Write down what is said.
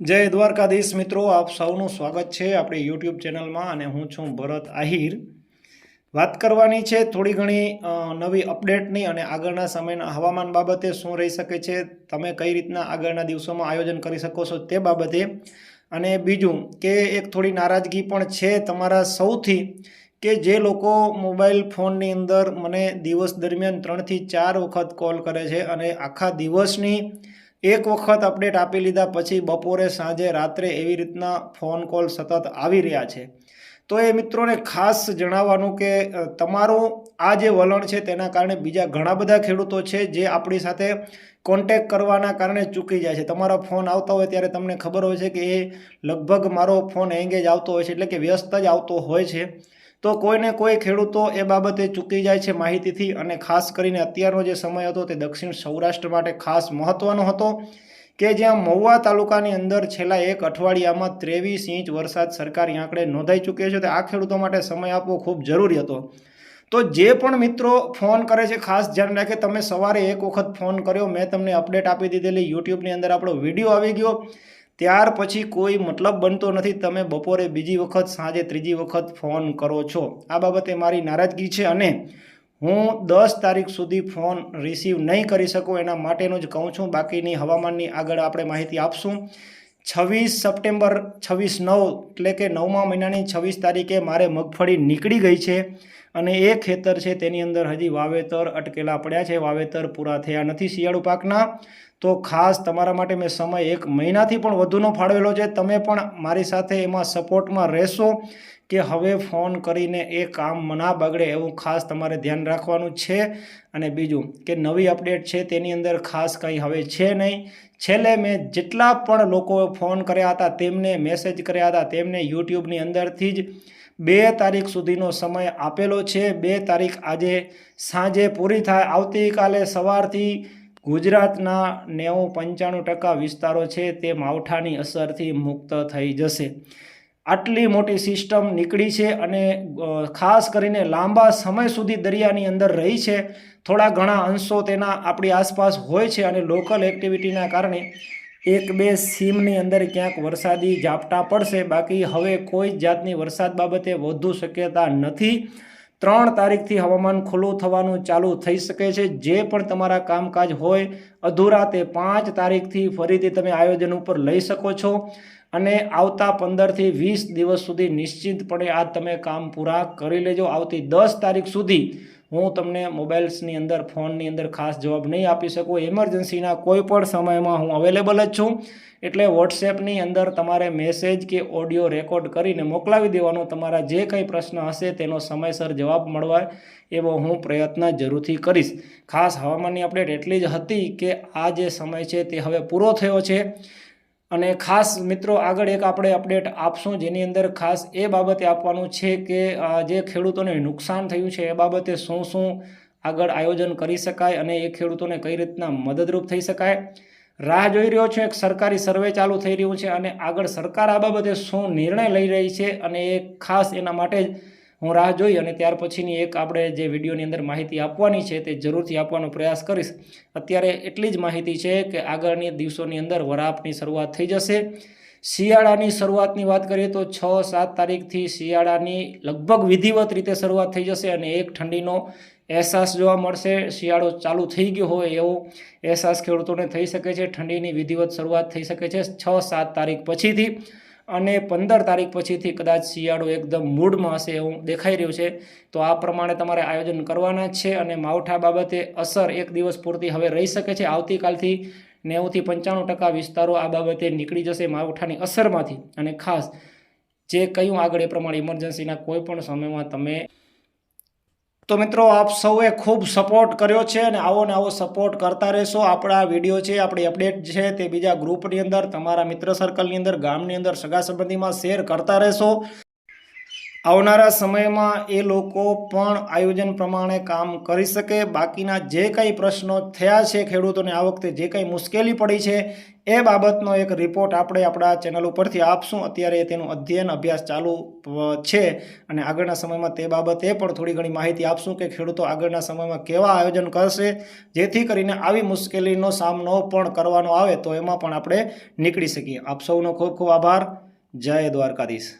જય દ્વારકાધીશ મિત્રો, આપ સૌનું સ્વાગત છે આપણી યુટ્યુબ ચેનલમાં અને હું છું ભરત આહિર. વાત કરવાની છે થોડી ઘણી નવી અપડેટની અને આગળના સમયના હવામાન બાબતે શું રહી શકે છે, તમે કઈ રીતના આગળના દિવસોમાં આયોજન કરી શકો છો તે બાબતે. અને બીજું કે એક થોડી નારાજગી પણ છે તમારા સૌથી, કે જે લોકો મોબાઈલ ફોનની અંદર મને દિવસ દરમિયાન ત્રણથી ચાર વખત કોલ કરે છે અને આખા દિવસની એક વખત અપડેટ આપી લીધા પછી બપોરે, સાંજે, રાત્રે એવી રીતના ફોન કોલ સતત આવી રહ્યા છે. તો એ મિત્રોને ખાસ જણાવવાનું કે તમારું આ જે વલણ છે તેના કારણે બીજા ઘણા બધા ખેડૂતો છે જે આપણી સાથે કોન્ટેક કરવાના કારણે ચૂકી જાય છે. તમારા ફોન આવતા હોય ત્યારે તમને ખબર હોય છે કે એ લગભગ મારો ફોન એંગેજ આવતો હોય છે, એટલે કે વ્યસ્ત જ આવતો હોય છે. તો કોઈને કોઈ ખેડૂતો એ બાબતે ચૂકી જાય છે માહિતીથી અને ખાસ કરીને અત્યારનો જે સમય હતો તે દક્ષિણ સૌરાષ્ટ્ર માટે ખાસ મહત્ત્વનો હતો કે જ્યાં મહુવા તાલુકાની અંદર છેલ્લા એક અઠવાડિયામાં ત્રેવીસ ઇંચ વરસાદ સરકારી આંકડે નોંધાઈ ચૂક્યો છે, તો આ ખેડૂતો માટે સમય આપવો ખૂબ જરૂરી હતો. તો જે પણ મિત્રો ફોન કરે છે, ખાસ ધ્યાન રાખે, તમે સવારે એક વખત ફોન કર્યો, મેં તમને અપડેટ આપી દીધેલી યુટ્યુબની અંદર આપણો વીડિયો આવી ગયો. ત્યાર પછી કોઈ મતલબ બનતો નથી. તમે બપોરે બીજી વખત, સાંજે ત્રીજી વખત ફોન કરો છો. આ બાબતે મારી નારાજગી છે અને હું દસ તારીખ સુધી ફોન રિસીવ નહીં કરી શકું. એના માટેનું જ કહું છું. બાકીની હવામાનની આગળ આપણે માહિતી આપશું. છવ્વીસ સપ્ટેમ્બર, છવ્વીસ નવ, એટલે કે નવમા મહિનાની છવ્વીસ તારીખે મારે મગફળી નીકળી ગઈ છે અને એ ખેતર છે તેની અંદર હજી વાવેતર અટકેલા પડ્યા છે. વાવેતર પૂરા થયા નથી શિયાળુ પાકના. તો ખાસ તમારા માટે મેં સમય એક મહિનાથી પણ વધુનો ફાળવેલો છે. તમે પણ મારી સાથે એમાં સપોર્ટમાં રહેશો કે હવે ફોન કરીને એ કામ ના બગડે એવું ખાસ તમારે ધ્યાન રાખવાનું છે. અને બીજું કે નવી અપડેટ છે તેની અંદર ખાસ કંઈ હવે છે નહીં. છેલ્લે મેં જેટલા પણ લોકોએ ફોન કર્યા હતા, તેમને મેસેજ કર્યા હતા, તેમને યુટ્યુબની અંદરથી જ બે તારીખ સુધીનો સમય આપેલો છે. બે તારીખ આજે સાંજે પૂરી થાય. આવતીકાલે સવારથી ગુજરાતના નેવું પંચાણું ટકા વિસ્તારો છે તે માવઠાની અસરથી મુક્ત થઈ જશે. આટલી મોટી સિસ્ટમ નીકળી છે અને ખાસ કરીને લાંબા સમય સુધી દરિયાની અંદર રહી છે. થોડા ઘણા અંશો તેના આપણી આસપાસ હોય છે અને લોકલ એક્ટિવિટીના કારણે એક બે સીમની અંદર ક્યાંક વરસાદી ઝાપટા પડશે. બાકી હવે કોઈ જ જાતની વરસાદ બાબતે વધુ શક્યતા નથી. ત્રણ તારીખથી હવામાન ખુલ્લું થવાનું ચાલુ થઈ શકે છે. જે પણ તમારા કામકાજ હોય, અધૂરા તે પાંચ તારીખથી ફરીથી તમે આયોજન ઉપર લઈ શકો છો. અને આવતા પંદરથી વીસ દિવસ સુધી નિશ્ચિતપણે આ તમે કામ પૂરા કરી લેજો. આવતી દસ તારીખ સુધી હું તમને મોબાઈલ્સની અંદર, ફોનની અંદર ખાસ જવાબ નહીં આપી શકું. એમરજન્સીના કોઈ પણ સમયમાં હું અવેલેબલ જ છું. એટલે વોટ્સએપની અંદર તમારે મેસેજ કે ઓડિયો રેકોર્ડ કરીને મોકલાવી દેવાનો. તમારા જે કંઈ પ્રશ્ન હશે તેનો સમયસર જવાબ મળવા એવો હું પ્રયત્ન જરૂરથી કરીશ. ખાસ હવામાનની અપડેટ એટલી જ હતી કે આ જે સમય છે તે હવે પૂરો થયો છે. અને ખાસ મિત્રો આગળ એક આપણે અપડેટ આપશું, જેની અંદર ખાસ એ બાબતે આપવાનું છે કે જે ખેડૂતોને નુકસાન થયું છે એ બાબતે શું શું આગળ આયોજન કરી શકાય અને એ ખેડૂતોને કઈ રીતના મદદરૂપ થઈ શકાય. રાહ જોઈ રહ્યો છું, એક સરકારી સર્વે ચાલુ થઈ રહ્યું છે અને આગળ સરકાર આ બાબતે શું નિર્ણય લઈ રહી છે અને એ ખાસ એના માટે જ હું રાહ જોઈ અને ત્યાર પછીની એક આપણે જે વિડીયોની અંદર માહિતી આપવાની છે તે જરૂરથી આપવાનો પ્રયાસ કરીશ. અત્યારે એટલી જ માહિતી છે કે આગળની દિવસોની અંદર વરાપની શરૂઆત થઈ જશે. શિયાળાની શરૂઆતની વાત કરીએ તો છ સાત તારીખથી શિયાળાની લગભગ વિધિવત રીતે શરૂઆત થઈ જશે અને એક ઠંડીનો અહેસાસ જોવા મળશે. શિયાળો ચાલુ થઈ ગયો હોય એવો અહેસાસ ખેડૂતોને થઈ શકે છે. ઠંડીની વિધિવત શરૂઆત થઈ શકે છે છ સાત તારીખ પછીથી. અને પંદર તારીખ પછીથી કદાચ શિયાળો એકદમ મૂડમાં હશે એવું દેખાઈ રહ્યું છે. તો આ પ્રમાણે તમારે આયોજન કરવાના છે અને માવઠા બાબતે અસર એક દિવસ પૂરતી હવે રહી શકે છે. આવતીકાલથી નેવુંથી પંચાણું ટકા વિસ્તારો આ બાબતે નીકળી જશે માવઠાની અસરમાંથી. અને ખાસ જે કહ્યું આગળ એ પ્રમાણે ઇમરજન્સીના કોઈ પણ સમયમાં તમે તો મિત્રો, આપ સૌએ ખૂબ સપોર્ટ કર્યો છે અને આવો ને આવો સપોર્ટ કરતા રહેશો. આપણા વીડિયો છે, આપણી અપડેટ છે તે બીજા ગ્રુપની અંદર, તમારા મિત્ર સર્કલની અંદર, ગામની અંદર, સગા સંબંધીમાં શેર કરતા રહેશો. આવનારા સમયમાં એ લોકો પણ આયોજન પ્રમાણે કામ કરી શકે. બાકીના જે કંઈ પ્રશ્નો થયા છે ખેડૂતોને આ વખતે જે કંઈ મુશ્કેલી પડી છે એ બાબતનો એક રિપોર્ટ આપણે આપણા ચેનલ ઉપરથી આપશું. અત્યારે તેનું અધ્યયન અભ્યાસ ચાલુ છે અને આગળના સમયમાં તે બાબતે પણ થોડી ઘણી માહિતી આપશું કે ખેડૂતો આગળના સમયમાં કેવા આયોજન કરશે, જેથી કરીને આવી મુશ્કેલીનો સામનો પણ કરવાનો આવે તો એમાં પણ આપણે નીકળી શકીએ. આપ સૌનો ખૂબ ખૂબ આભાર. જય દ્વારકાધીશ.